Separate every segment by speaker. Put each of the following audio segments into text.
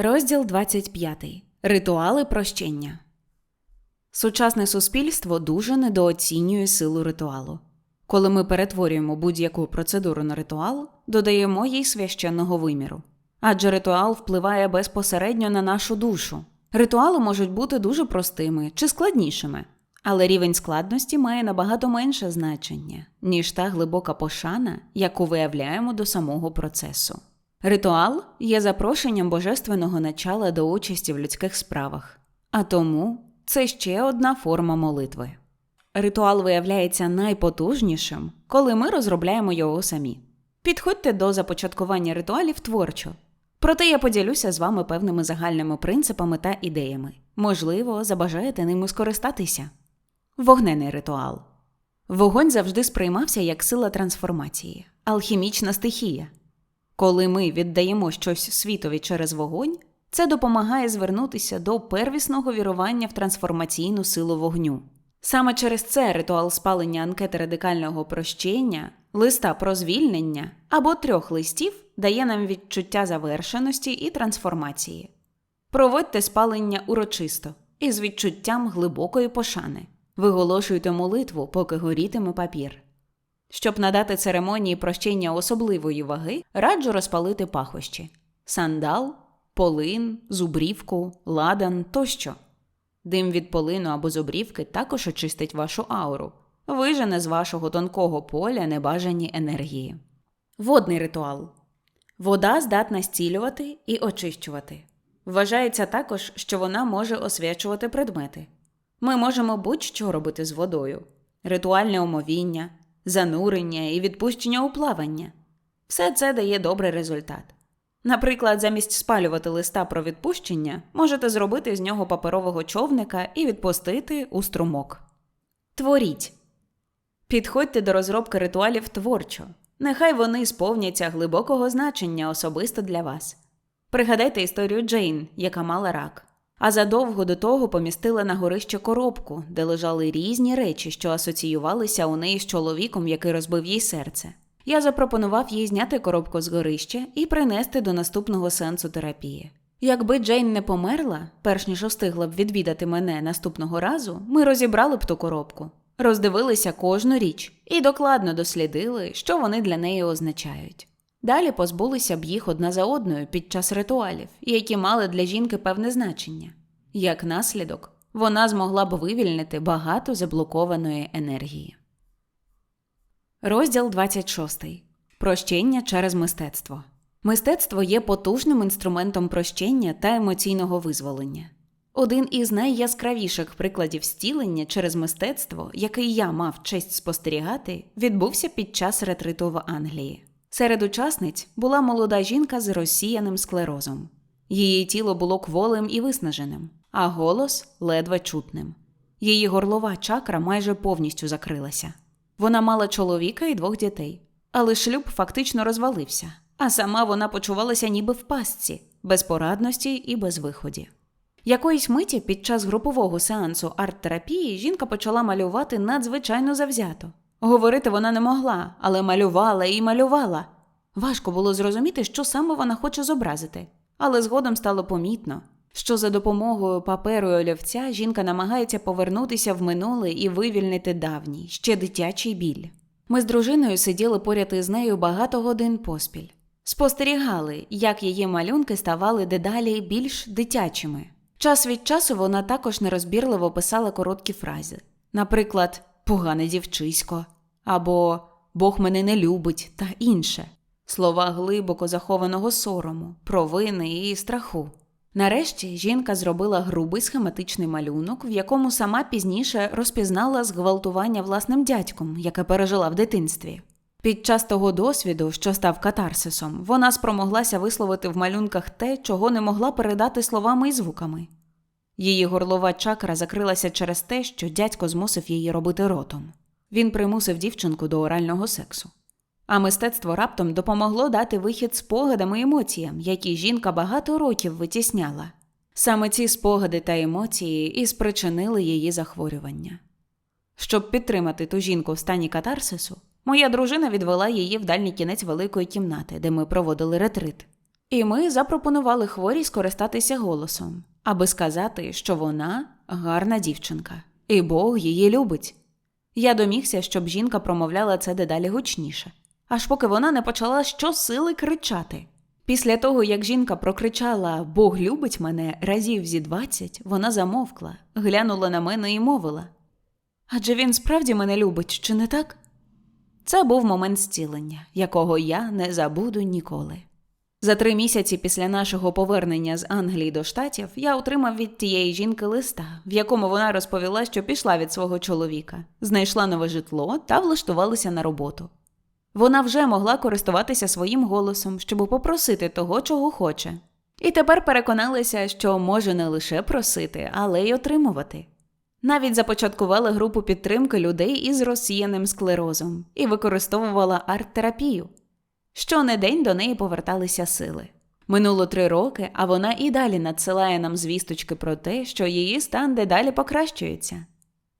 Speaker 1: Розділ 25. Ритуали прощення. Сучасне суспільство дуже недооцінює силу ритуалу. Коли ми перетворюємо будь-яку процедуру на ритуал, додаємо їй священного виміру. Адже ритуал впливає безпосередньо на нашу душу. Ритуали можуть бути дуже простими чи складнішими, але рівень складності має набагато менше значення, ніж та глибока пошана, яку виявляємо до самого процесу. Ритуал є запрошенням божественного начала до участі в людських справах, а тому це ще одна форма молитви. Ритуал виявляється найпотужнішим, коли ми розробляємо його самі. Підходьте до започаткування ритуалів творчо. Проте я поділюся з вами певними загальними принципами та ідеями. Можливо, забажаєте ними скористатися. Вогнений ритуал. Вогонь завжди сприймався як сила трансформації, алхімічна стихія. Коли ми віддаємо щось світові через вогонь, це допомагає звернутися до первісного вірування в трансформаційну силу вогню. Саме через це ритуал спалення анкети радикального прощення, листа про звільнення або трьох листів дає нам відчуття завершеності і трансформації. Проводьте спалення урочисто і з відчуттям глибокої пошани. Виголошуйте молитву, поки горітиме папір. Щоб надати церемонії прощення особливої ваги, раджу розпалити пахощі: сандал, полин, зубрівку, ладан тощо. Дим від полину або зубрівки також очистить вашу ауру, вижене з вашого тонкого поля небажані енергії. Водний ритуал. Вода здатна зцілювати і очищувати. Вважається також, що вона може освячувати предмети. Ми можемо будь-що робити з водою: ритуальне омовіння, занурення і відпущення у плавання. Все це дає добрий результат. Наприклад, замість спалювати листа про відпущення, можете зробити з нього паперового човника і відпустити у струмок. Творіть. Підходьте до розробки ритуалів творчо. Нехай вони сповняться глибокого значення особисто для вас. Пригадайте історію Джейн, яка мала рак. А задовго до того помістила на горище коробку, де лежали різні речі, що асоціювалися у неї з чоловіком, який розбив їй серце. Я запропонував їй зняти коробку з горища і принести до наступного сеансу терапії. Якби Джейн не померла, перш ніж встигла б відвідати мене наступного разу, ми розібрали б ту коробку, роздивилися кожну річ і докладно дослідили, що вони для неї означають. Далі позбулися б їх одна за одною під час ритуалів, які мали для жінки певне значення. Як наслідок, вона змогла б вивільнити багато заблокованої енергії. Розділ 26. Прощення через мистецтво. Мистецтво є потужним інструментом прощення та емоційного визволення. Один із найяскравіших прикладів зцілення через мистецтво, який я мав честь спостерігати, відбувся під час ретриту в Англії. Серед учасниць була молода жінка з розсіяним склерозом. Її тіло було кволим і виснаженим, а голос ледве чутним. Її горлова чакра майже повністю закрилася. Вона мала чоловіка і двох дітей, але шлюб фактично розвалився, а сама вона почувалася ніби в пастці, без порадності і без виході. Якоїсь миті під час групового сеансу арт-терапії жінка почала малювати надзвичайно завзято. Говорити вона не могла, але малювала і малювала. Важко було зрозуміти, що саме вона хоче зобразити, але згодом стало помітно, що за допомогою паперу і олівця жінка намагається повернутися в минуле і вивільнити давній, ще дитячий біль. Ми з дружиною сиділи поряд із нею багато годин поспіль, спостерігали, як її малюнки ставали дедалі більш дитячими. Час від часу вона також нерозбірливо писала короткі фрази, наприклад, погане дівчисько або Бог мене не любить та інше слова глибоко захованого сорому, провини і страху. Нарешті жінка зробила грубий схематичний малюнок, в якому сама пізніше розпізнала зґвалтування власним дядьком, яке пережила в дитинстві. Під час того досвіду, що став катарсисом, вона спромоглася висловити в малюнках те, чого не могла передати словами і звуками. Її горлова чакра закрилася через те, що дядько змусив її робити ротом. Він примусив дівчинку до орального сексу. А мистецтво раптом допомогло дати вихід спогадам і емоціям, які жінка багато років витісняла. Саме ці спогади та емоції і спричинили її захворювання. Щоб підтримати ту жінку в стані катарсису, моя дружина відвела її в дальній кінець великої кімнати, де ми проводили ретрит. І ми запропонували хворій скористатися голосом, аби сказати, що вона гарна дівчинка, і Бог її любить. Я домігся, щоб жінка промовляла це дедалі гучніше, аж поки вона не почала щосили кричати. Після того, як жінка прокричала Бог любить мене разів зі двадцять, вона замовкла, глянула на мене і мовила Адже він справді мене любить, чи не так? Це був момент зцілення, якого я не забуду ніколи. За три місяці після нашого повернення з Англії до штатів я отримав від тієї жінки листа, в якому вона розповіла, що пішла від свого чоловіка, знайшла нове житло та влаштувалася на роботу. Вона вже могла користуватися своїм голосом, щоб попросити того, чого хоче. І тепер переконалася, що може не лише просити, але й отримувати. Навіть започаткувала групу підтримки людей із розсіяним склерозом і використовувала арт-терапію. Щонедень до неї поверталися сили. Минуло три роки, а вона і далі надсилає нам звісточки про те, що її стан дедалі покращується.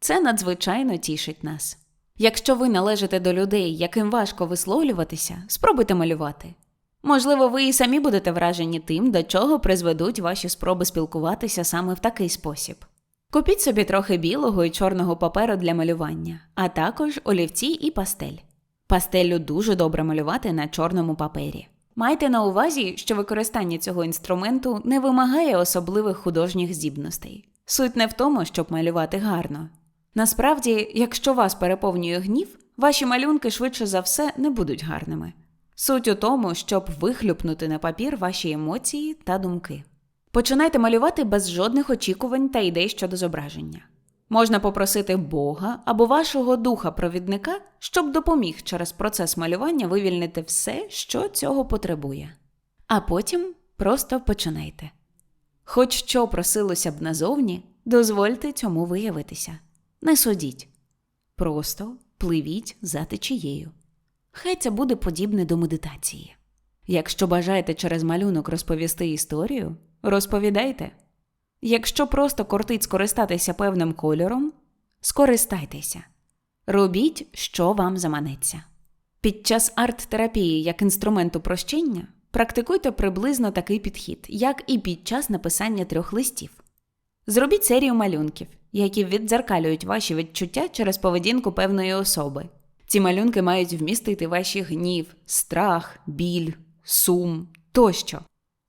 Speaker 1: Це надзвичайно тішить нас. Якщо ви належите до людей, яким важко висловлюватися, спробуйте малювати. Можливо, ви і самі будете вражені тим, до чого призведуть ваші спроби спілкуватися саме в такий спосіб. Купіть собі трохи білого і чорного паперу для малювання, а також олівці і пастель. Пастеллю дуже добре малювати на чорному папері. Майте на увазі, що використання цього інструменту не вимагає особливих художніх здібностей. Суть не в тому, щоб малювати гарно. Насправді, якщо вас переповнює гнів, ваші малюнки швидше за все не будуть гарними. Суть у тому, щоб вихлюпнути на папір ваші емоції та думки. Починайте малювати без жодних очікувань та ідей щодо зображення. Можна попросити Бога або вашого духа-провідника, щоб допоміг через процес малювання вивільнити все, що цього потребує. А потім просто починайте. Хоч що просилося б назовні, дозвольте цьому виявитися. Не судіть. Просто пливіть за течією. Хай це буде подібне до медитації. Якщо бажаєте через малюнок розповісти історію, розповідайте. Якщо просто кортить скористатися певним кольором, скористайтеся. Робіть, що вам заманеться. Під час арт-терапії як інструменту прощення практикуйте приблизно такий підхід, як і під час написання трьох листів. Зробіть серію малюнків, які віддзеркалюють ваші відчуття через поведінку певної особи. Ці малюнки мають вмістити ваші гнів, страх, біль, сум тощо.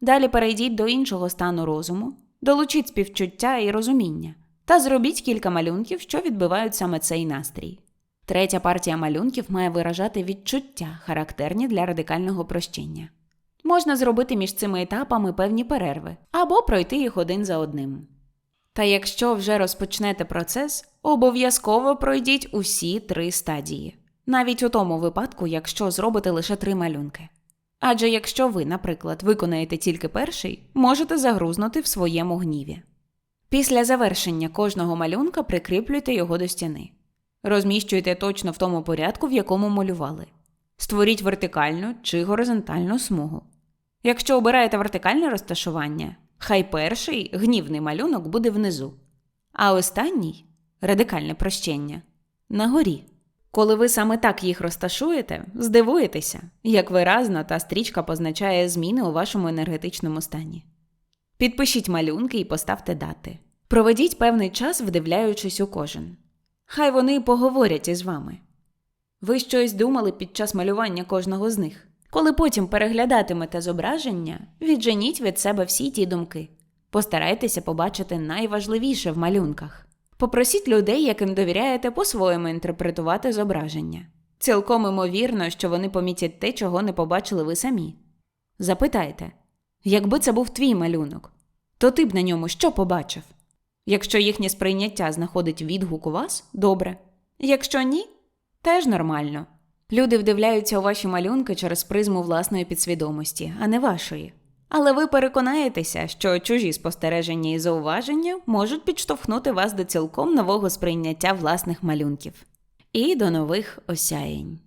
Speaker 1: Далі перейдіть до іншого стану розуму, долучіть співчуття і розуміння та зробіть кілька малюнків, що відбивають саме цей настрій. Третя партія малюнків має виражати відчуття, характерні для радикального прощення. Можна зробити між цими етапами певні перерви або пройти їх один за одним. Та якщо вже розпочнете процес, обов'язково пройдіть усі три стадії, навіть у тому випадку, якщо зробите лише три малюнки. Адже якщо ви, наприклад, виконаєте тільки перший, можете загрузнути в своєму гніві. Після завершення кожного малюнка прикріплюйте його до стіни. Розміщуйте точно в тому порядку, в якому малювали. Створіть вертикальну чи горизонтальну смугу. Якщо обираєте вертикальне розташування, хай перший гнівний малюнок буде внизу, а останній радикальне прощення на горі. Коли ви саме так їх розташуєте, здивуєтеся, як виразно та стрічка позначає зміни у вашому енергетичному стані. Підпишіть малюнки і поставте дати. Проведіть певний час, вдивляючись у кожен. Хай вони поговорять із вами. Ви щось думали під час малювання кожного з них. Коли потім переглядатимете зображення, відженіть від себе всі ті думки. Постарайтеся побачити найважливіше в малюнках. Попросіть людей, яким довіряєте, по-своєму інтерпретувати зображення. Цілком імовірно, що вони помітять те, чого не побачили ви самі. Запитайте, якби це був твій малюнок, то ти б на ньому що побачив? Якщо їхнє сприйняття знаходить відгук у вас, добре. Якщо ні, теж нормально. Люди вдивляються у ваші малюнки через призму власної підсвідомості, а не вашої. Але ви переконаєтеся, що чужі спостереження і зауваження можуть підштовхнути вас до цілком нового сприйняття власних малюнків і до нових осяєнь.